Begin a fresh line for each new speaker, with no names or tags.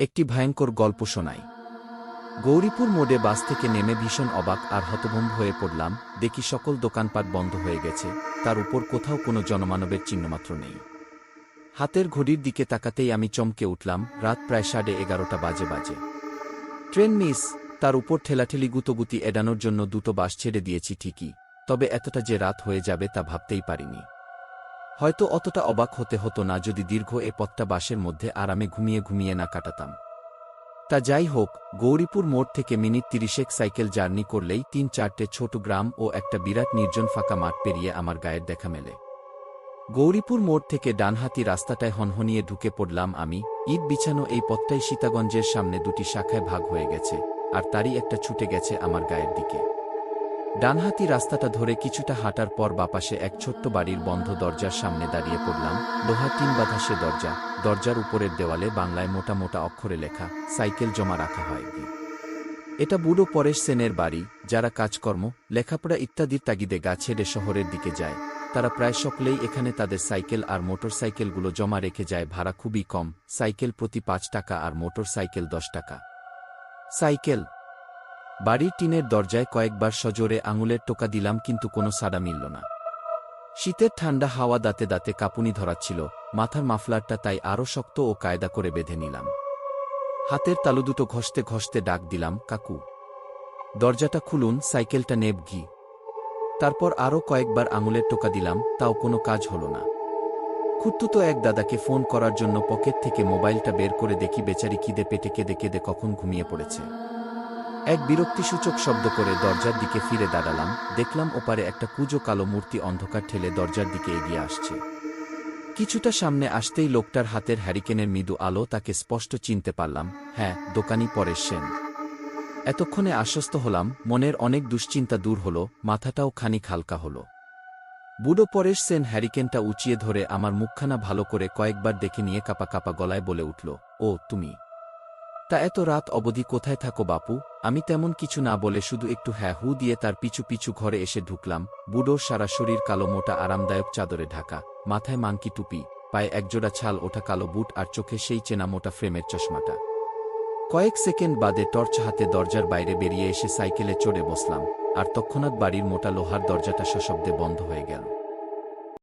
একটি ভয়ঙ্কর গল্প শোনাই। গৌরীপুর মোড়ে বাস থেকে নেমে ভীষণ অবাক আর হতভম্ব হয়ে পড়লাম, দেখি সকল দোকানপাট বন্ধ হয়ে গেছে, তার উপর কোথাও কোনো জনমানবের চিহ্নমাত্র নেই। হাতের ঘড়ির দিকে তাকাতেই আমি চমকে উঠলাম, রাত প্রায় সাড়ে এগারোটা বাজে বাজে। ট্রেন মিস, তার উপর ঠেলাঠেলি গুতোগুতি এড়ানোর জন্য দুটো বাস ছেড়ে দিয়েছি ঠিকই, তবে এতটা যে রাত হয়ে যাবে তা ভাবতেই পারিনি। হয়তো অতটা অবাক হতে হতো না যদি দীর্ঘ এ পথটা বাসের মধ্যে আরামে ঘুমিয়ে ঘুমিয়ে না কাটাতাম। তা যাই হোক, গৌরীপুর মোড় থেকে মিনিট তিরিশেক সাইকেল জার্নি করলেই তিন চারটে ছোট গ্রাম ও একটা বিরাট নির্জন ফাঁকা মাঠ পেরিয়ে আমার গায়ের দেখা মেলে। গৌরীপুর মোড় থেকে ডানহাতি রাস্তাটায় হনহনিয়ে ঢুকে পড়লাম আমি ঈদ বিছানো এই পথটাই সীতাগঞ্জের সামনে দুটি শাখায় ভাগ হয়ে গেছে, আর তারই একটা ছুটে গেছে আমার গায়ের দিকে। ডানহাতি রাস্তাটা ধরে কিছুটা হাঁটার পর বাপাশে এক ছোট্ট বাড়ির বন্ধ দরজার সামনে দাঁড়িয়ে পড়লাম। লোহার টিন বাঁধা সে দরজা। দরজার উপরের দেওয়ালে বাংলায় মোটা মোটা অক্ষরে লেখা, সাইকেল জমা রাখা হয়। এটা বুড়ো পরেশ সেনের বাড়ি, যারা কাজকর্ম, লেখাপড়া ইত্যাদির তাগিদে গা ছেড়ে শহরের দিকে যায়। তারা প্রায় সকলেই এখানে তাদের সাইকেল আর মোটর সাইকেলগুলো জমা রেখে যায়, ভাড়া খুবই কম, সাইকেল প্রতি পাঁচ টাকা আর মোটর সাইকেল দশ টাকা। সাইকেল বাড়ির টিনের দরজায় কয়েকবার সজোরে আঙুলের টোকা দিলাম কিন্তু কোনো সাড়া মিলল না। শীতের ঠান্ডা হাওয়া দাঁতে দাঁতে কাঁপুনি ধরাচ্ছিল, মাথার মাফলারটা তাই আরও শক্ত ও কায়দা করে বেঁধে নিলাম। হাতের তালু দুটো ঘষতে ঘষতে ডাক দিলাম, কাকু। দরজাটা খুলুন, সাইকেলটা নেব ঘি। তারপর আরও কয়েকবার আঙুলের টোকা দিলাম, তাও কোনো কাজ হল না। খুঁত্তুতো এক দাদাকে ফোন করার জন্য পকেট থেকে মোবাইলটা বের করে দেখি বেচারি খিদে পেটে কেঁদে কেঁদে কখন ঘুমিয়ে পড়েছে। এক বিরক্তিসূচক শব্দ করে দরজার দিকে ফিরে দাঁড়ালাম, দেখলাম ওপারে একটা কুজো কালো মূর্তি অন্ধকার ঠেলে দরজার দিকে এগিয়ে আসছে। কিছুটা সামনে আসতেই লোকটার হাতের হ্যারিকেনের মৃদু আলো তাকে স্পষ্ট চিনতে পারলাম হ্যাঁ দোকানি পরেশ সেন। এতক্ষণে আশ্বস্ত হলাম, মনের অনেক দুশ্চিন্তা দূর হল, মাথাটাও খানিক হালকা হল। বুড়ো পরেশ সেন হ্যারিকেনটা উঁচিয়ে ধরে আমার মুখখানা ভালো করে কয়েকবার দেখে নিয়ে কাপা কাপা গলায় বলে উঠল, ও, তুমি? তা এত রাত অবধি কোথায় থাকো বাপু? আমি তেমন কিছু না বলে শুধু একটু হ্যাঁ হু দিয়ে তার পিছু পিছু ঘরে এসে ঢুকলাম বুড়োর সারা শরীর কালো মোটা আরামদায়ক চাদরে ঢাকা, মাথায় মাংকি টুপি, পায়ে একজোড়া ছাল ওঠা কালো বুট আর চোখে সেই চেনা মোটা ফ্রেমের চশমাটা। কয়েক সেকেন্ড বাদে টর্চ হাতে দরজার বাইরে বেরিয়ে এসে সাইকেলে চড়ে বসলাম, আর তৎক্ষণাৎ বাড়ির মোটা লোহার দরজাটা সশব্দে বন্ধ হয়ে গেল।